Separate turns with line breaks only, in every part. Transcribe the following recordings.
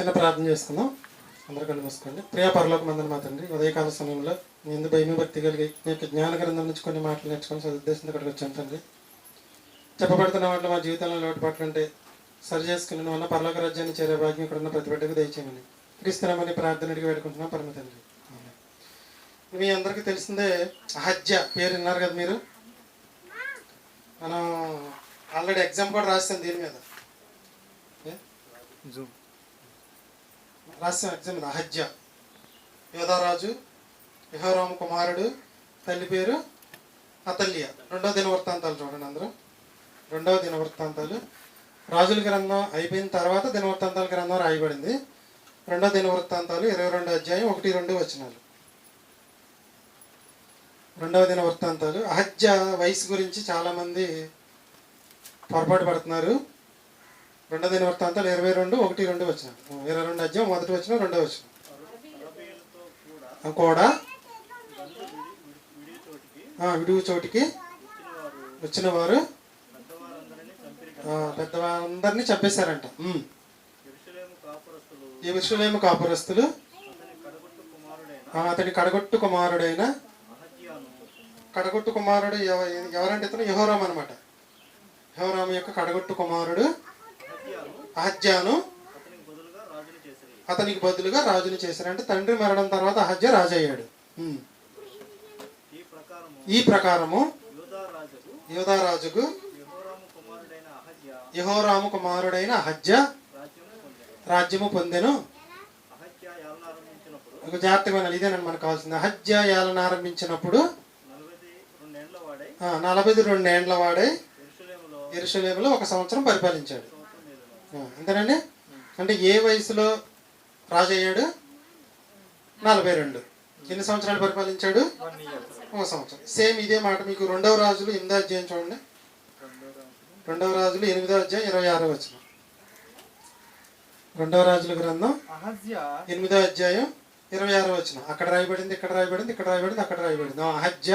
చిన్న ప్రార్థన చేసుకుందాం. అందరూ కళ్ళు ప్రియా ప్రియ పరలోక మందని మా తండ్రి ఉదయకాల సమయంలో మీ ఎందుకు భయమి భక్తి కలిగి మీ యొక్క జ్ఞాన గ్రంథం నుంచి కొన్ని మాటలు నేర్చుకొని సదుద్దేశంతో ఇక్కడికి వచ్చాను తండ్రి. చెప్పబడుతున్న వాటిలో మా జీవితంలో లోటుపాట్లు ఉంటే సరి చేసుకుని వల్ల పరలోక రాజ్యాన్ని చేరే భాగ్యం ఇక్కడ ఉన్న ప్రతి బిడ్డకు దయచేయమని క్రీస్తునామని ప్రార్థన అడిగి వేడుకుంటున్నాం. పరమ తండ్రి. మీ అందరికీ తెలిసిందే అహజ్య పేరు విన్నారు కదా మీరు? మనం ఆల్రెడీ ఎగ్జామ్ కూడా రాస్తాం దీని మీద. ఏ? రహస్యం ఎగ్జామ్ అహజ్య యోధారాజు యహోరామ కుమారుడు తల్లి పేరు అతల్య రెండవ దిన వృత్తాంతాలు చూడండి అందరూ. రెండవ దిన వృత్తాంతాలు. రాజుల గ్రంథం అయిపోయిన తర్వాత దిన వృత్తాంతాల గ్రంథం రాయబడింది. రెండవ దిన వృత్తాంతాలు ఇరవై రెండు అధ్యాయం ఒకటి రెండు వచ్చినాలు రెండవ దిన వృత్తాంతాలు. అహజ్య వయసు గురించి చాలామంది పొరపాటు పడుతున్నారు. రెండో దిన వృత్తాంతాలు ఇరవై రెండు ఒకటి రెండు వచ్చిన ఇరవై రెండు అధ్యాయం మొదటి వచ్చిన రెండో వచ్చిన కూడా? విడుగు చోటికి వచ్చిన వారు పెద్దవారందరినీ చంపేశారంట. ఈ విషయంలో కాపురస్తులు. అతడి కడగొట్టు కుమారుడైన కడగొట్టు కుమారుడు ఎవరంటే ఇతను? యహోరామ్ అనమాట యహోరాము యొక్క కడగొట్టు కుమారుడు అహజ్యాను అతనికి బదులుగా రాజుని చేశారు. అంటే తండ్రి మరణం తర్వాత అహజ్య రాజు అయ్యాడు
ఈ ప్రకారము
యోధారాజుకు
అహజ్య
యహోరాము కుమారుడైన అహజ్య
రాజ్యము
పొందెను. ఒక జాగ్రత్తగా వినాలి. ఇదేనండి మనకు కావాల్సింది. అహజ్య యాలను ఆరంభించినప్పుడు
నలభై
రెండేండ్ల వాడై ఇరుషులేములో ఒక సంవత్సరం పరిపాలించాడు. అంతేనండి? అంటే ఏ వయసులో రాజు అయ్యాడు నలభై రెండు. ఎన్ని సంవత్సరాలు పరిపాలించాడు? ఒక సంవత్సరం. సేమ్ ఇదే మాట మీకు రెండవ రాజులు ఎనిమిదో అధ్యాయం చూడండి. రెండవ రాజులు ఎనిమిదో అధ్యాయం ఇరవై ఆరో వచ్చిన రెండవ రాజుల గ్రంథం ఎనిమిదో అధ్యాయం ఇరవై ఆరో వచ్చిన అక్కడ రాయబడింది ఇక్కడ రాయబడింది ఇక్కడ రాయబడింది అక్కడ రాయబడింది. అహజ్య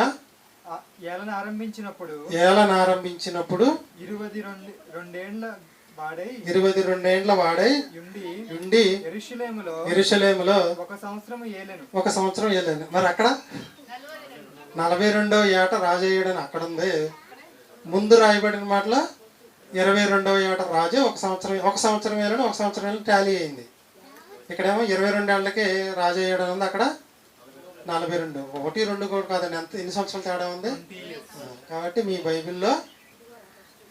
ఏలన ఆరంభించినప్పుడు
ఏలన ఆరంభించినప్పుడు
ఇరవై రెండు రెండేండ్ల వాడై
ఇరవై రెండేండ్ల వాడై
ఉండి ఎరుషులేములో ఒక సంవత్సరం ఏలెను.
ఒక సంవత్సరం మరి అక్కడ? నలభై రెండవ ఏట రాజయ్యాడని అక్కడ ఉంది ముందు రాయబడిన మాటలో ఇరవై రెండవ ఏట రాజు ఒక సంవత్సరం ఒక సంవత్సరం వేలని ఒక సంవత్సరం వేలని టాలీ అయింది. ఇక్కడేమో ఇరవై రెండేళ్ళకి రాజు అయ్యాడని ఉంది అక్కడ నలభై రెండు. ఒకటి రెండు కూడా కాదండి ఎంత ఎన్ని సంవత్సరాలు తేడా ఉంది? కాబట్టి మీ బైబిల్లో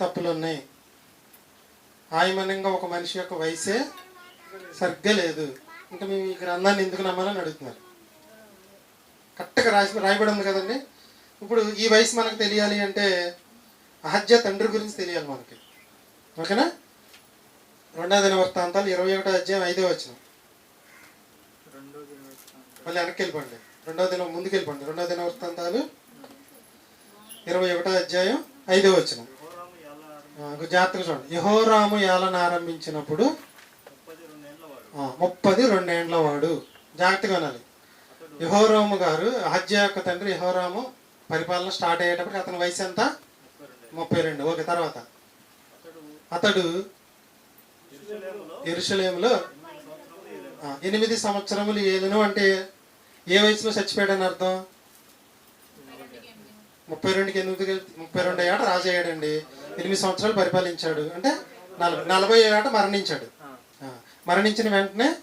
తప్పులు ఉన్నాయి ఆయమనంగా ఒక మనిషి యొక్క వయసే సరిగ్గా లేదు. ఇంకా మేము ఈ గ్రంథాన్ని ఎందుకు నమ్మాలని అడుగుతున్నారు. కరెక్ట్గా రాసి రాయబడి ఉంది కదండి? ఇప్పుడు ఈ వయసు మనకు తెలియాలి అంటే అహజ్య తండ్రి గురించి తెలియాలి మనకి. ఓకేనా? రెండో దిన వృత్తాంతాలు? ఇరవై ఒకటో అధ్యాయం ఐదో వచ్చిన మళ్ళీ వెనక్కి వెళ్ళిపోండి. రెండో దినం ముందుకు వెళ్ళిపోండి. రెండో దిన వృత్తాంతాలు? ఇరవై ఒకటో అధ్యాయం ఐదో వచ్చినాం జాగ్రత్తగా చూడండి. యహోరాము ఏలన ఆరంభించినప్పుడు
ముప్పది
రెండేండ్ల వాడు. జాగ్రత్తగా వినాలి. యహోరాము గారు హజ్య యొక్క తండ్రి యహోరాము పరిపాలన స్టార్ట్ అయ్యేటప్పటికి అతని వయసు ఎంత?
ముప్పై రెండు.
ఓకే తర్వాత.
అతడు
ఎరుసలేములో ఎనిమిది సంవత్సరములు ఏలును అంటే ఏ వయసులో చచ్చిపోయాడని అర్థం? ముప్పై రెండుకి ఎనిమిది ముప్పై రెండు ఏట రాజు అయ్యాడండి. ఎనిమిది సంవత్సరాలు పరిపాలించాడు. అంటే నలభై నలభై ఏట మరణించాడు. మరణించిన వెంటనే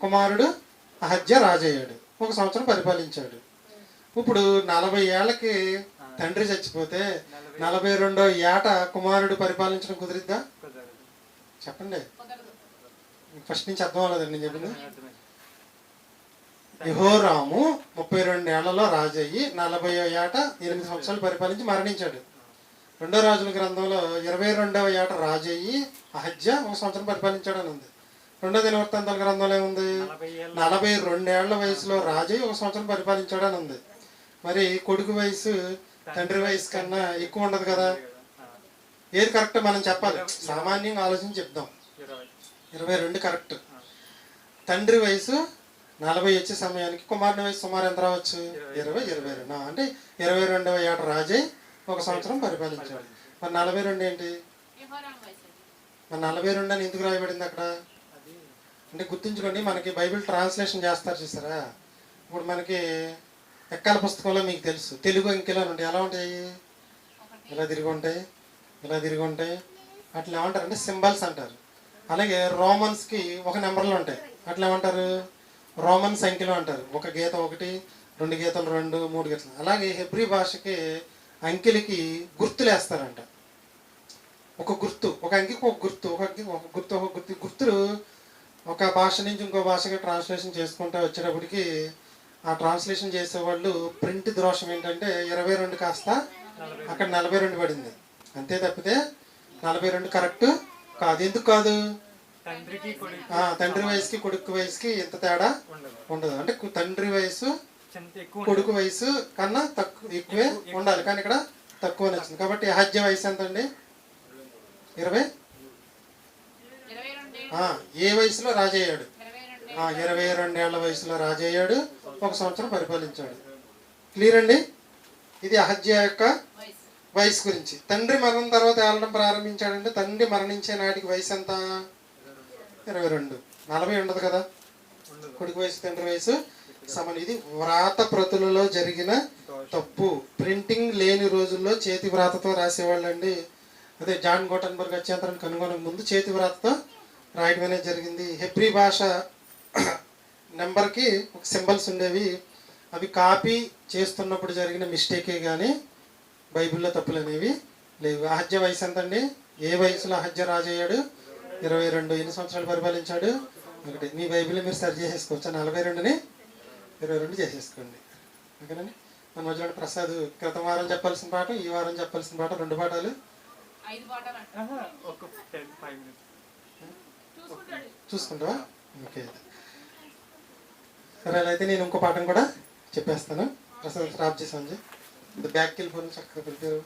కుమారుడు అహజ్య రాజు అయ్యాడు. ఒక సంవత్సరం పరిపాలించాడు. ఇప్పుడు నలభై ఏళ్ళకి తండ్రి చచ్చిపోతే నలభై రెండో ఏట కుమారుడు పరిపాలించడం కుదిరిద్దా?
కుదరదు.
చెప్పండి. ఫస్ట్ నుంచి అర్థం అవ్వలేదండి నేను చెప్పింది. యహోరాము ముప్పై రెండు ఏళ్ళలో రాజు అయ్యి నలభై ఏట ఎనిమిది సంవత్సరాలు పరిపాలించి మరణించాడు. రెండో రాజుల గ్రంథంలో ఇరవై రెండవ ఏట రాజు అయ్యి అహజ్య ఒక సంవత్సరం పరిపాలించాడని ఉంది. రెండో దినవృత్తాంతాల గ్రంథంలో ఏముంది?
నలభై
రెండేళ్ళ వయసులో రాజు అయ్యి ఒక సంవత్సరం పరిపాలించాడని ఉంది. మరి కొడుకు వయసు తండ్రి వయసు కన్నా ఎక్కువ ఉండదు కదా? ఏది కరెక్ట్ మనం చెప్పాలి. సామాన్యంగా ఆలోచించి చెప్దాం.
ఇరవై.
రెండు కరెక్ట్. తండ్రి వయసు నలభై వచ్చే సమయానికి కుమారుని వయసు సుమారు ఎంత రావచ్చు? ఇరవై ఇరవై రెండు. అంటే ఇరవై రెండవ ఏట రాజై ఒక సంవత్సరం పరిపాలించాడు. మరి నలభై రెండు ఏంటి? మరి నలభై రెండు అని ఎందుకు రాయబడింది అక్కడ? అంటే గుర్తుంచుకోండి మనకి బైబిల్ ట్రాన్స్లేషన్ చేస్తారు చూసారా? ఇప్పుడు మనకి ఎక్కల పుస్తకంలో మీకు తెలుసు. తెలుగు ఇంకెలా ఉంటాయి? ఎలా ఉంటాయి? ఇలా తిరిగి ఉంటాయి ఇలా తిరిగి ఉంటాయి. అట్లా ఏమంటారంటే సింబల్స్ అంటారు. అలాగే రోమన్స్కి ఒక నెంబర్లు ఉంటాయి. అట్లా ఏమంటారు? రోమన్ సంఖ్యలు అంటారు. ఒక గీత ఒకటి రెండు గీతలు రెండు మూడు గీతలు. అలాగే హెబ్రి భాషకి అంకెలకి గుర్తులు వేస్తారంట ఒక గుర్తు ఒక అంకికి ఒక గుర్తు ఒక అంకికి ఒక గుర్తు ఒక గుర్తు. గుర్తులు ఒక భాష నుంచి ఇంకో భాషకి ట్రాన్స్లేషన్ చేసుకుంటూ వచ్చేటప్పటికి ఆ ట్రాన్స్లేషన్ చేసేవాళ్ళు ప్రింట్ దోషం ఏంటంటే ఇరవై రెండు కాస్త అక్కడ నలభై రెండు పడింది. అంతే తప్పితే నలభై రెండు కరెక్ట్ కాదు. ఎందుకు కాదు? తండ్రి వయసుకి కొడుకు. వయసుకి ఎంత తేడా
ఉండదు.
అంటే తండ్రి వయసు కొడుకు వయసు కన్నా తక్కువ ఎక్కువే ఉండాలి. కానీ ఇక్కడ తక్కువ వచ్చింది. కాబట్టి హజ్య వయసు ఎంత అండి ఇరవై ఏ వయసులో రాజయ్యాడు?
ఇరవై రెండు.
ఆ, ఇరవై రెండేళ్ళ వయసులో రాజయ్యాడు. ఒక సంవత్సరం పరిపాలించాడు. క్లియర్ అండి? ఇది అహజ్య యొక్క
వయసు.
వయసు గురించి. తండ్రి మరణం తర్వాత ఏలడం ప్రారంభించాడంటే తండ్రి మరణించే నాటికి వయసు ఎంత? ఇరవై రెండు. నలభై ఉండదు కదా? కొడుకు వయసు తండ్రి వయసు సమన్ ఇది వ్రాత ప్రతులలో జరిగిన తప్పు. ప్రింటింగ్ లేని రోజుల్లో చేతి వ్రాతతో రాసేవాళ్ళండి. అదే జాన్ గోటన్బర్గ్ అత్యంతరాన్ని కనుగొనక ముందు చేతి వ్రాతతో రాయడం అనేది జరిగింది. హెబ్రి భాష నెంబర్కి ఒక సింబల్స్ ఉండేవి. అవి కాపీ చేస్తున్నప్పుడు జరిగిన మిస్టేకే కానీ బైబిల్లో తప్పులు అనేవి లేవు. అహజ్య వయసు ఎంత అండి ఏ వయసులో అహజ్య రాజయ్యాడు? ఇరవై రెండు ఎన్ని సంవత్సరాలు పరిపాలించాడు? ఒకటి. మీ బైబిల్ మీరు సరి చేసేసుకోవచ్చు? నలభై రెండుని? ఇరవై రెండు చేసేసుకోండి. ఓకేనండి? మన మధ్యలో ప్రసాద్ క్రితం వారం చెప్పాల్సిన పాట ఈ వారం చెప్పాల్సిన పాట రెండు పాఠాలు? చూసుకుంటావా? ఓకే. సరే అయితే నేను ఇంకో పాఠం కూడా చెప్పేస్తాను. ప్రసాద్ స్టాప్ చేసాను బ్యాక్కి వెళ్ళిపోయి చక్కగా ప్రిపేర్